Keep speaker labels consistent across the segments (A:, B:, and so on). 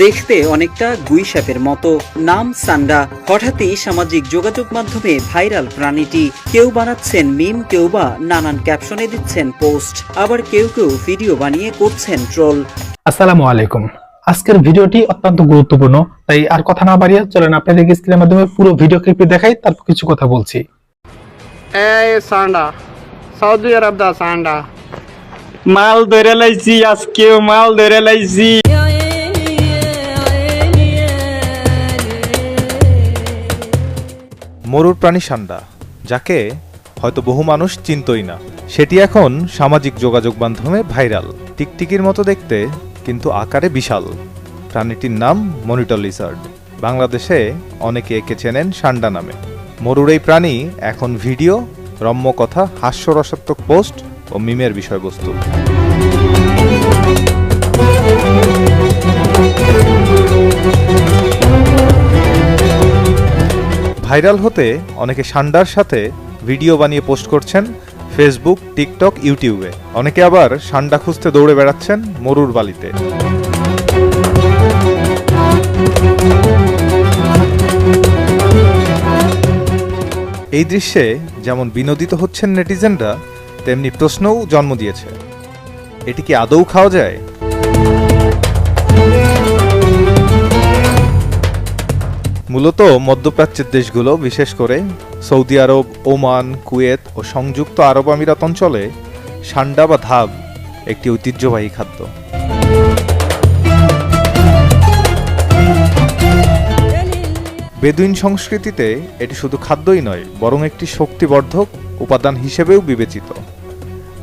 A: দেখতে অনেকটা গুই সাপের মতো। নাম সান্ডা। হঠাৎই সামাজিক যোগাযোগ মাধ্যমে ভাইরাল প্রাণীটি কেউ বানাচ্ছেন মিম কেউ বা নানান ক্যাপশনে দিচ্ছেন পোস্ট। আবার কেউ কেউ ভিডিও বানিয়ে করছেন ট্রোল।
B: আসসালামু আলাইকুম। আজকের ভিডিওটি অত্যন্ত গুরুত্বপূর্ণ তাই আর কথা না বাড়িয়ে চলেন আপনাদের স্ক্রিনের মাধ্যমে পুরো ভিডিও ক্লিপটি দেখাই তারপর কিছু কথা বলছি।
C: এই সান্ডা সৌদি আরব দা সান্ডা।
D: মাল ধরে লাইছি আজকেও মাল ধরে লাইছি।
E: মরুর প্রাণী সান্ডা যাকে হয়তো বহু মানুষ চিনতই না। সেটি এখন সামাজিক যোগাযোগ মাধ্যমে ভাইরাল। টিকটিকির মতো দেখতে, কিন্তু আকারে বিশাল। প্রাণীটির নাম মনিটর লিজার্ড। বাংলাদেশে অনেকে একে চেনেন সান্ডা নামে। মরুর এই প্রাণী এখন ভিডিও রম্য কথা হাস্যরসাত্মক পোস্ট ও মিমের বিষয়বস্তু। ভাইরাল হতে অনেকে সান্ডার সাথে ভিডিও বানিয়ে পোস্ট করছেন ফেসবুক, টিকটক, ইউটিউবে। অনেকে আবার সান্ডা খুঁজতে দৌড়ে বেড়াচ্ছেন মরুর বালিতে। এই দৃশ্যে যেমন বিনোদিত হচ্ছেন নেটিজেনরা, তেমনি প্রশ্নও জন্ম দিয়েছে। এটি কি আদৌ খাওয়া যায়? মূলত মধ্যপ্রাচ্যের দেশগুলো, বিশেষ করে সৌদি আরব, ওমান, কুয়েত ও সংযুক্ত আরব আমিরাত অঞ্চলে সান্ডা বা ধাব একটি ঐতিহ্যবাহী খাদ্য। বেদুইন সংস্কৃতিতে এটি শুধু খাদ্যই নয়, বরং একটি শক্তিবর্ধক উপাদান হিসেবেও বিবেচিত।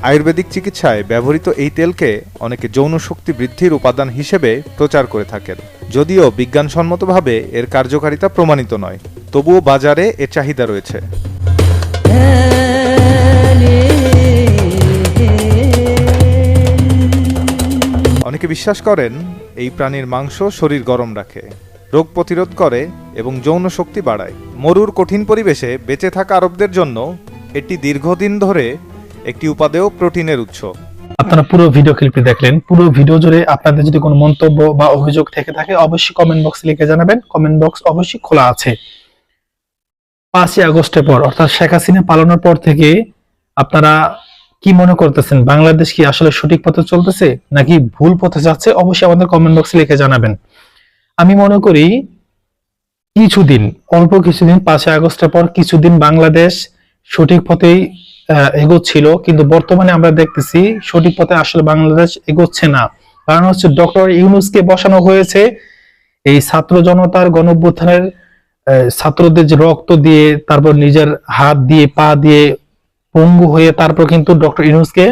E: আয়ুর্বেদিক চিকিৎসায় ব্যবহৃত এই তেলকে অনেকে যৌন শক্তি বৃদ্ধির উপাদান হিসেবে প্রচার করে থাকেন। যদিও বিজ্ঞানসম্মতভাবে এর কার্যকারিতা প্রমাণিত নয়, তবুও বাজারে এর চাহিদা রয়েছে। অনেকে বিশ্বাস করেন এই প্রাণীর মাংস শরীর গরম রাখে, রোগ প্রতিরোধ করে এবং যৌন শক্তি বাড়ায়। মরুর কঠিন পরিবেশে বেঁচে থাকা আরবদের জন্য এটি দীর্ঘদিন ধরে একটি উপাদেয় প্রোটিনের উৎস।
B: আপনারা পুরো ভিডিও ক্লিপটি দেখলেন। পুরো ভিডিও জুড়ে আপনাদের যদি কোনো মন্তব্য বা অভিযোগ থেকে থাকে, অবশ্যই কমেন্ট বক্সে লিখে জানাবেন। কমেন্ট বক্স অবশ্যই খোলা আছে। পাঁচই আগস্টের পর, অর্থাৎ শেখ হাসিনা পালানোর পর থেকে আপনারা কি মনে করতেছেন? বাংলাদেশ কি আসলে সঠিক পথে চলতেছে নাকি ভুল পথে যাচ্ছে? অবশ্যই আমাদের কমেন্ট বক্সে লিখে জানাবেন। আমি মনে করি কিছুদিন, অল্প কিছুদিন, পাঁচই আগস্টের পর কিছুদিন বাংলাদেশ সঠিক পথেই এগোচ্ছিল কিন্তু বর্তমানে আমরা দেখতেছি সঠিক পথে আসলে বাংলাদেশ এগোচ্ছে না। কারণ হচ্ছে ডক্টর ইউনুসকে বসানো হয়েছে এই ছাত্র জনতার গণ অভ্যুত্থানের আহ, ছাত্রদের যে রক্ত দিয়ে তারপর নিজের হাত দিয়ে পা দিয়ে পঙ্গু হয়ে তারপর কিন্তু ডক্টর ইউনুসকে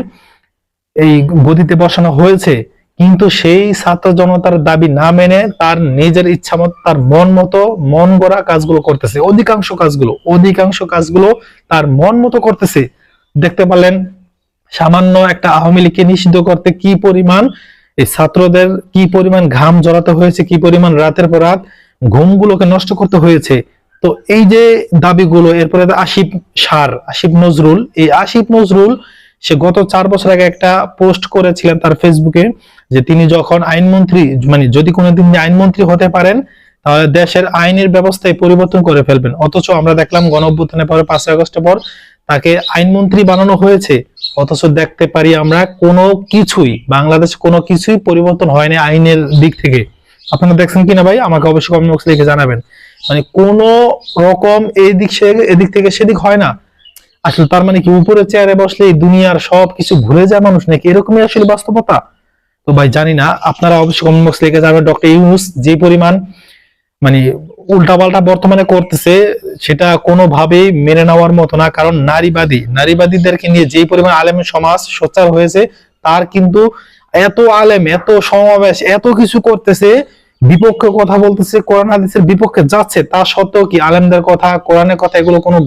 B: এই গদিতে বসানো হয়েছে। কিন্তু সেই ছাত্র জনতার দাবি না মেনে তার নিজের ইচ্ছা মতো তার মন মতো মন গড়া কাজগুলো করতেছে। অধিকাংশ কাজগুলো অধিকাংশ কাজগুলো তার মন মতো করতেছে। দেখতে পারলেন সামান্য একটা আওয়ামী লীগকে নিষিদ্ধ করতে কি পরিমাণ, এই ছাত্রদের কি পরিমাণ ঘাম জড়াতে হয়েছে, কি পরিমাণ রাতের পর রাত ঘুমগুলোকে নষ্ট করতে হয়েছে। তো এই যে দাবিগুলো, এরপরে আসিফ সার, আসিফ নজরুল, এই আসিফ নজরুল, সে গত চার বছর আগে একটা পোস্ট করেছিলেন তার ফেসবুকে যে তিনি যখন আইনমন্ত্রী মানে যদি কোনোদিন আইনমন্ত্রী হতে পারেন, তাহলে দেশের আইনের ব্যবস্থায় পরিবর্তন করে ফেলবেন। অথচ আমরা দেখলাম গণ পরে পাঁচই আগস্টের পর তাকে আইনমন্ত্রী বানানো হয়েছে, অথচ দেখতে পারি আমরা কোনো কিছুই, বাংলাদেশ কোনো কিছুই পরিবর্তন হয়নি আইনের দিক থেকে। আপনারা দেখছেন কিনা ভাই? আমাকে অবশ্যই কমেন্ট বক্সে লিখে জানাবেন। মানে কোন রকম এই দিক সে- এদিক থেকে সেদিক হয় না। আসলে তার মানে কি, উপরে চেয়ারে বসলে দুনিয়ার সব কিছু ভুলে যায় মানুষ নাকি? এরকমই আসলে বাস্তবতা। তো ভাই, জানি না, আপনারা অবশ্যই কমেন্ট বক্সে লিখে যাবেন ডক্টর ইউনুস, যে পরিমাণ মানে উল্টাপাল্টা বর্তমানে করতেছে, সেটা কোনোভাবেই মেনে নেওয়ার মতো না। কারণ নারীবাদী, নারীবাদীদেরকে নিয়ে যেই পরিমাণ আলেমের সমাজ সোচ্চার হয়েছে, তার কিন্তু এত আলেম, এত সমাবেশ, এত কিছু করতেছে, বিপক্ষে কথা বলতেছে, কোরআন হাদিসের বিপক্ষে যাচ্ছে, তা সত্ত্বেও কি আলেমদের কথা, কোরআনের কথা এগুলো কোনো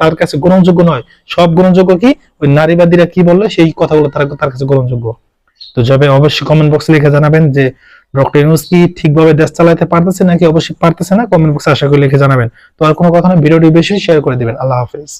B: তার কাছে গ্রহণযোগ্য নয়। সব গ্রহণযোগ্য কি? ওই নারীবাদীরা কি বলল, সেই কথাগুলো তার কাছে গ্রহণযোগ্য। তো যাবে অবশ্যই কমেন্ট বক্সে লিখে জানাবেন যে ডক্টর ইউনুস কি ঠিকভাবে দেশ চালাতে পারতেছে নাকি অবশ্যই পারতেছে না? কমেন্ট বক্সে আশা করি লিখে জানাবেন। তো আর কোনো কথা না, ভিডিওটি বেশি শেয়ার করে দিবেন। আল্লাহ হাফেজ।